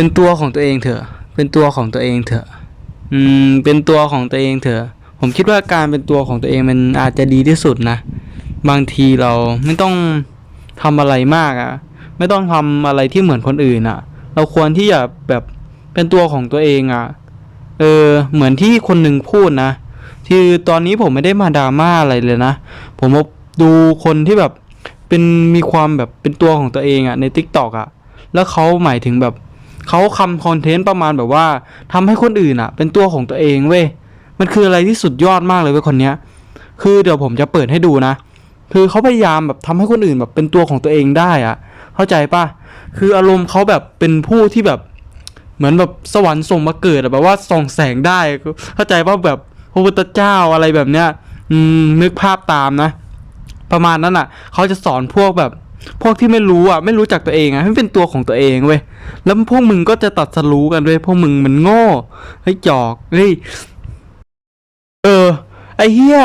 เป็นตัวของตัวเองเถอะ เป็นตัวของตัวเองเถอะ อืม เป็นตัวของตัวเองเถอะ ผมคิดว่าการเป็นตัวของตัวเองมันอาจจะดีที่สุดนะ บางทีเราไม่ต้องทำอะไรมากอะ่ะ ไม่ต้องทำอะไรที่เหมือนคนอื่นอะ่ะ เราควรที่จะแบบเป็นตัวของตัวเองอะ่ะ เออ เหมือนที่คนหนึ่งพูดนะคือตอนนี้ผมไม่ได้มาดราม่าอะไรเลยนะ ผมดูคนที่แบบเป็นมีความแบบเป็นตัวของตัวเองอะ่ะใน t ิ k t o k อะ แล้วเขาหมายถึงแบบ เขาคำคอนเทนต์ประมาณแบบว่าทำให้คนอื่นอะ เป็นตัวของตัวเองเว้ยมันคืออะไรที่สุดยอดมากเลยเว้ยคนเนี้ย คือเดี๋ยวผมจะเปิดให้ดูนะ คือเขาพยายามแบบทำให้คนอื่นแบบเป็นตัวของตัวเองได้อะ เข้าใจปะคืออารมณ์เขาแบบเป็นผู้ที่แบบ เหมือนแบบสวรรค์ส่งมาเกิดแบบว่าส่องแสงได้ เข้าใจว่าแบบพระพุทธเจ้าอะไรแบบเนี้ย อืมนึกภาพตามนะ ประมาณนั้นอะเขาจะสอนพวกแบบ พวกที่ไม่รู้อะไม่รู้จักตัวเองอะให้เป็นตัวของตัวเองเว้ยแล้วพวกมึงก็จะตัดสรู้กันด้วยพวกมึงมันโง่เฮ้จอกเฮ้ยเออไอ้เหี้ย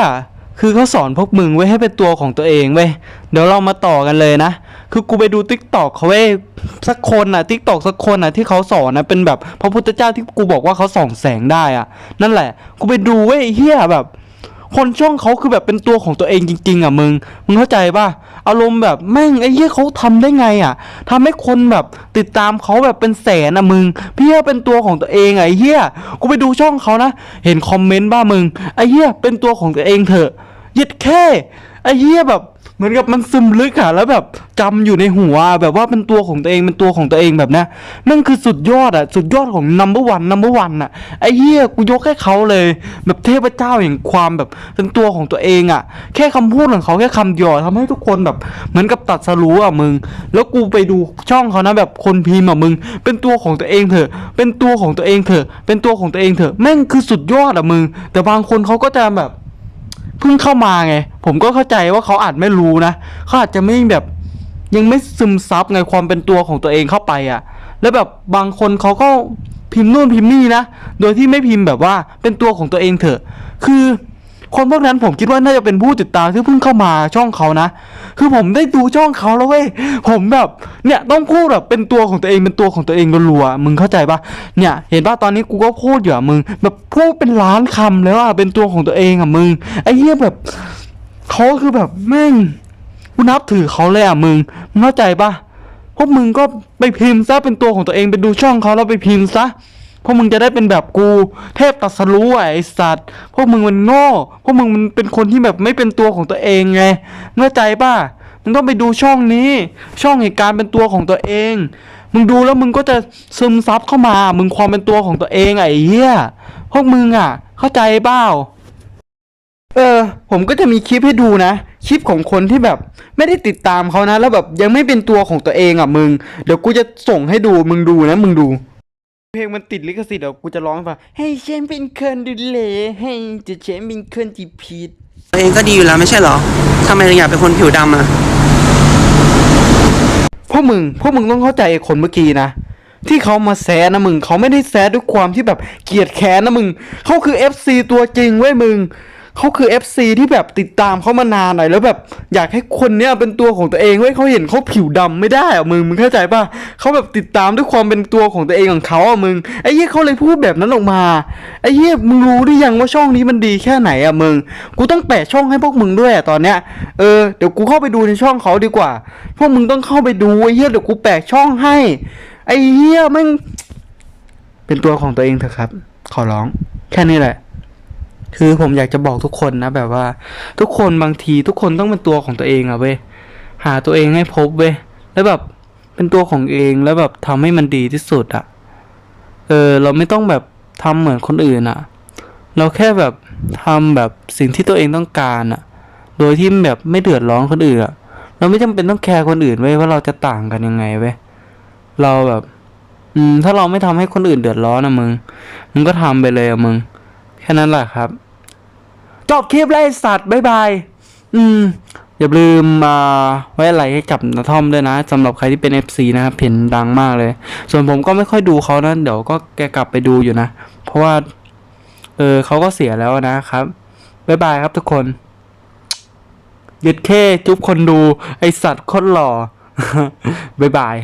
คือเขาสอนพวกมึงไว้ให้เป็นตัวของตัวเองเว้ยเดี๋ยวเรามาต่อกันเลยนะ คือกูไปดูติ๊กตอกเขาเว้ยสักคนน่ะติ๊กตอกสักคนน่ะที่เขาสอนนะเป็นแบบพระพุทธเจ้าที่กูบอกว่าเขาส่องแสงได้อะ นั่นแหละ กูไปดูเว้ยเหี้ยแบบ คนช่องเขาคือแบบเป็นตัวของตัวเองจริง ๆอะมึง มึงเข้าใจป่ะ อารมณ์แบบแม่งไอ้เหี้ยเขาทำได้ไงอะทำให้คนแบบติดตามเขาแบบเป็นแสนอะมึง พี่เหี้ยเป็นตัวของตัวเองอะไอ้เหี้ย กูไปดูช่องเขานะ เห็นคอมเมนต์บ้ามึง ไอ้เหี้ยเป็นตัวของตัวเองเถอะยึดแค่ ไอ้เหี้ยแบบ เหมือนกับมันซึมลึกอะแล้วแบบจำอยู่ในหัวแบบว่าเป็นตัวของตัวเองเป็นตัวของตัวเองแบบนี้นั่นคือสุดยอดอะสุดยอดของ number one number one อะไอ้เหี้ยกูยกให้เขาเลย แบบเทพเจ้าอย่างความแบบเป็นตัวของตัวเองอะแค่คำพูดของเขาแค่คำเดียวทำให้ทุกคนแบบ เหมือนกับตัดสรู้อะมึง แล้วกูไปดูช่องเขานะแบบคนพิมพ์อะมึง เป็นตัวของตัวเองเถอะ เป็นตัวของตัวเองเถอะ เป็นตัวของตัวเองเถอะแม่งคือสุดยอดอะมึง แต่บางคนเขาก็จะแบบ เพิ่งเข้ามาไง ผมก็เข้าใจว่าเขาอาจไม่รู้นะเขาอาจจะไม่แบบยังไม่ซึมซับในความเป็นตัวของตัวเองเข้าไปอะ่ะ แล้วแบบบางคนเขาก็พิมพ์นู่นพิมพ์นี่นะ โดยที่ไม่พิมพ์แบบว่าเป็นตัวของตัวเองเถอะ คือ คนพวกนั้นผมคิดว่าน่าจะเป็นผู้ติดตามที่เพิ่งเข้ามาช่องเขานะ คือผมได้ดูช่องเขาแล้วเว้ยผมแบบเนี่ยต้องพูดแบบเป็นตัวของตัวเองเป็นตัวของตัวเองรัวๆมึงเข้าใจปะเนี่ยเห็นปะตอนนี้กูก็พูดอยู่อะมึงแบบพูดเป็นล้านคำแล้วอะเป็นตัวของตัวเองอะมึงไอ้เหี้ยแบบเขาคือแบบแม่งกูนับถือเขาเลยอะมึงมึงเข้าใจปะพวกมึงก็ไปพิมพ์ซะเป็นตัวของตัวเองไปดูช่องเขาแล้วไปพิมพ์ซะ พวกมึงจะได้เป็นแบบกู เทพตัดสรู้ไอสัตว์ พวกมึงมันโง่ พวกมึงมันเป็นคนที่แบบไม่เป็นตัวของตัวเองไงมึงเข้าใจปะมึงต้องไปดูช่องนี้ ช่องเหตุการณ์เป็นตัวของตัวเอง มึงดูแล้วมึงก็จะซึมซับเข้ามา มึงความเป็นตัวของตัวเองไอ้เหี้ยพวกมึงอะ เข้าใจเปล่าเออ ผมก็จะมีคลิปให้ดูนะ คลิปของคนที่แบบ ไม่ได้ติดตามเขานะ แล้วแบบยังไม่เป็นตัวของตัวเองอะมึง เดี๋ยวกูจะส่งให้ดูมึงดูนะ มึงดู เพลงมันติดลิขสิทธิ์เดี๋ยวกูจะร้องให้ฟังให้ฉันเป็นคนดูแลให้จะฉันเป็นคนที่ผิดตัวเองก็ดีอยู่แล้วไม่ใช่เหรอทำไมถึงอยากเป็นคนผิวดำอะ พวกมึงพวกมึงต้องเข้าใจไอ้คนเมื่อกี้นะ ที่เขามาแซะนะมึง เขาไม่ได้แซะด้วยความที่แบบเกลียดแค้นนะมึง เขาคือ FC ตัวจริงเว้ยมึง เขาคือ FC ที่แบบติดตามเขามานานหน่อยแล้วแบบอยากให้คนเนี้ยเป็นตัวของตัวเองเว้ยเขาเห็นเขาผิวดำไม่ได้อะมึงมึงเข้าใจป่ะเขาแบบติดตามด้วยความเป็นตัวของตัวเองของเขาอะมึงไอ้เหี้ยเขาเลยพูดแบบนั้นออกมาไอ้เหี้ยมึงรู้หรือยังว่าช่องนี้มันดีแค่ไหนอะมึงกูต้องแปะช่องให้พวกมึงด้วยอะตอนเนี้ยเออเดี๋ยวกูเข้าไปดูในช่องเขาดีกว่า พวกมึงต้องเข้าไปดูไอ้เหี้ยเดี๋ยวกูแปะช่องให้ ไอ้เหี้ยม่งเป็นตัวของตัวเองเถอะครับ ขอร้องแค่นี้แหละ คือผมอยากจะบอกทุกคนนะแบบว่า ทุกคนบางทีทุกคนต้องเป็นตัวของตัวเองอะเว้ยหาตัวเองให้พบเว้ยแล้วแบบเป็นตัวของเองแล้วแบบทำให้มันดีที่สุดอะเออ เราไม่ต้องแบบทำเหมือนคนอื่นอะเราแค่แบบทำแบบสิ่งที่ตัวเองต้องการอะโดยที่แบบไม่เดือดร้อนคนอื่นอะเราไม่จำเป็นต้องแคร์คนอื่นเว้ยว่าเราจะต่างกันยังไงเว้ยเราแบบ อืม ถ้าเราไม่ทำให้คนอื่นเดือดร้อนนะมึง มึงก็ทำไปเลยอะมึง แค่นั้นแหละครับ จบคลิปไล่สัตว์บายบาย อืม อย่าลืมมาไว้อะไรให้กับนาทอมด้วยนะสำหรับใครที่เป็น FC นะครับเห็นดังมากเลย ส่วนผมก็ไม่ค่อยดูเขานะเดี๋ยวก็แกกลับไปดูอยู่นะ เพราะว่า เออเขาก็เสียแล้วนะครับบายบายครับทุกคนยึดเข้จุ๊บคนดู ไอสัตว์โคนหล่อบายบาย